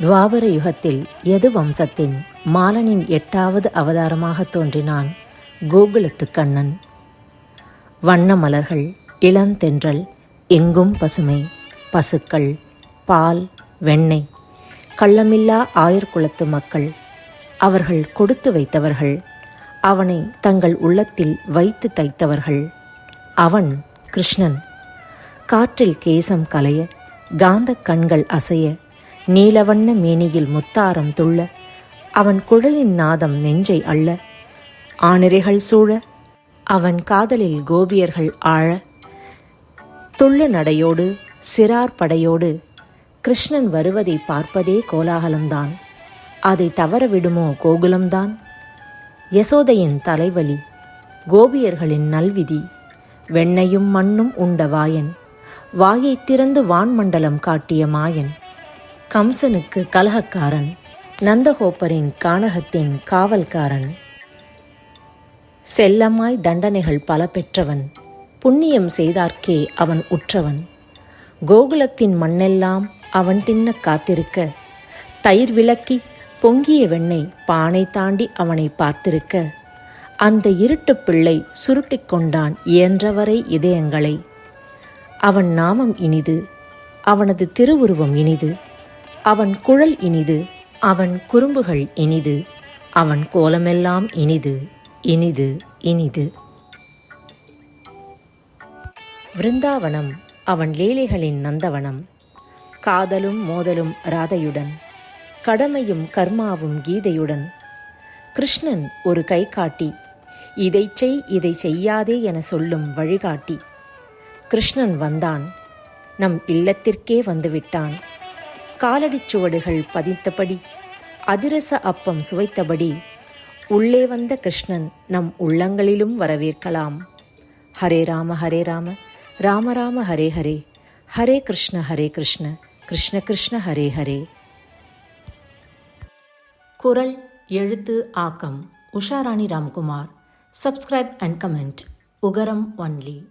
துவாபர யுகத்தில் எது வம்சத்தின் மாலனின் எட்டாவது அவதாரமாக தோன்றினான் கோகுலத்து கண்ணன். வண்ண மலர்கள் இளந்தென்றல் எங்கும் பசுமை பசுக்கள் பால் வெண்ணெய் கள்ளமில்லா ஆயர்குலத்து மக்கள் அவர்கள் கொடுத்து வைத்தவர்கள் அவனை தங்கள் உள்ளத்தில் வைத்து தைத்தவர்கள். அவன் கிருஷ்ணன். காற்றில் கேசம் கலைய காந்தக் கண்கள் அசைய நீலவண்ண மேனியில் முத்தாரம் துள்ள அவன் குழலின் நாதம் நெஞ்சை அள்ள ஆணிரைகள் சூழ அவன் காதலில் கோபியர்கள் ஆழ. துள்ளு நடையோடு சிறார் படையோடு கிருஷ்ணன் வருவதை பார்ப்பதே கோலாகலம்தான். அதை தவறவிடுமோ கோகுலம்தான்? யசோதையின் தலைவலி கோபியர்களின் நல்விதி வெண்ணையும் மண்ணும் உண்ட வாயன் வாயைத் திறந்து வான்மண்டலம் காட்டிய மாயன். கம்சனுக்கு கலகக்காரன் நந்தகோப்பரின் கானகத்தின் காவல்காரன். செல்லமாய் தண்டனைகள் பல பெற்றவன் புண்ணியம் செய்தார்க்கே அவன் உற்றவன். கோகுலத்தின் மண்ணெல்லாம் அவன் தின்ன காத்திருக்க தயிர் விளக்கி பொங்கிய வெண்ணை பானை தாண்டி அவனை பார்த்திருக்க. அந்த இருட்டு பிள்ளை சுருட்டிக் கொண்டான் இயன்றவரை இதயங்களை. அவன் நாமம் இனிது அவனது திருவுருவம் இனிது. அவன் குழல் இனிது அவன் குறும்புகள் இனிது அவன் கோலமெல்லாம் இனிது இனிது இனிது. விருந்தாவனம் அவன் லீலைகளின் நந்தவனம். காதலும் மோதலும் ராதையுடன் கடமையும் கர்மாவும் கீதையுடன். கிருஷ்ணன் ஒரு கை காட்டி இதை செய் இதை செய்யாதே என சொல்லும் வழிகாட்டி. கிருஷ்ணன் வந்தான் நம் இல்லத்திற்கே வந்துவிட்டான். காலடிச் சுவடுகள் பதித்தபடி அதிரச அப்பம் சுவைத்தபடி உள்ளே வந்த கிருஷ்ணன் நம் உள்ளங்களிலும் வரவேற்கலாம். ஹரே ராம ஹரே ராம ராம ராம ஹரே ஹரே ஹரே கிருஷ்ண ஹரே கிருஷ்ண கிருஷ்ண கிருஷ்ண ஹரே ஹரே. குரல் எழுத்து ஆக்கம் Usharani Ramkumar. Subscribe and comment உகரம் ஒன்லி.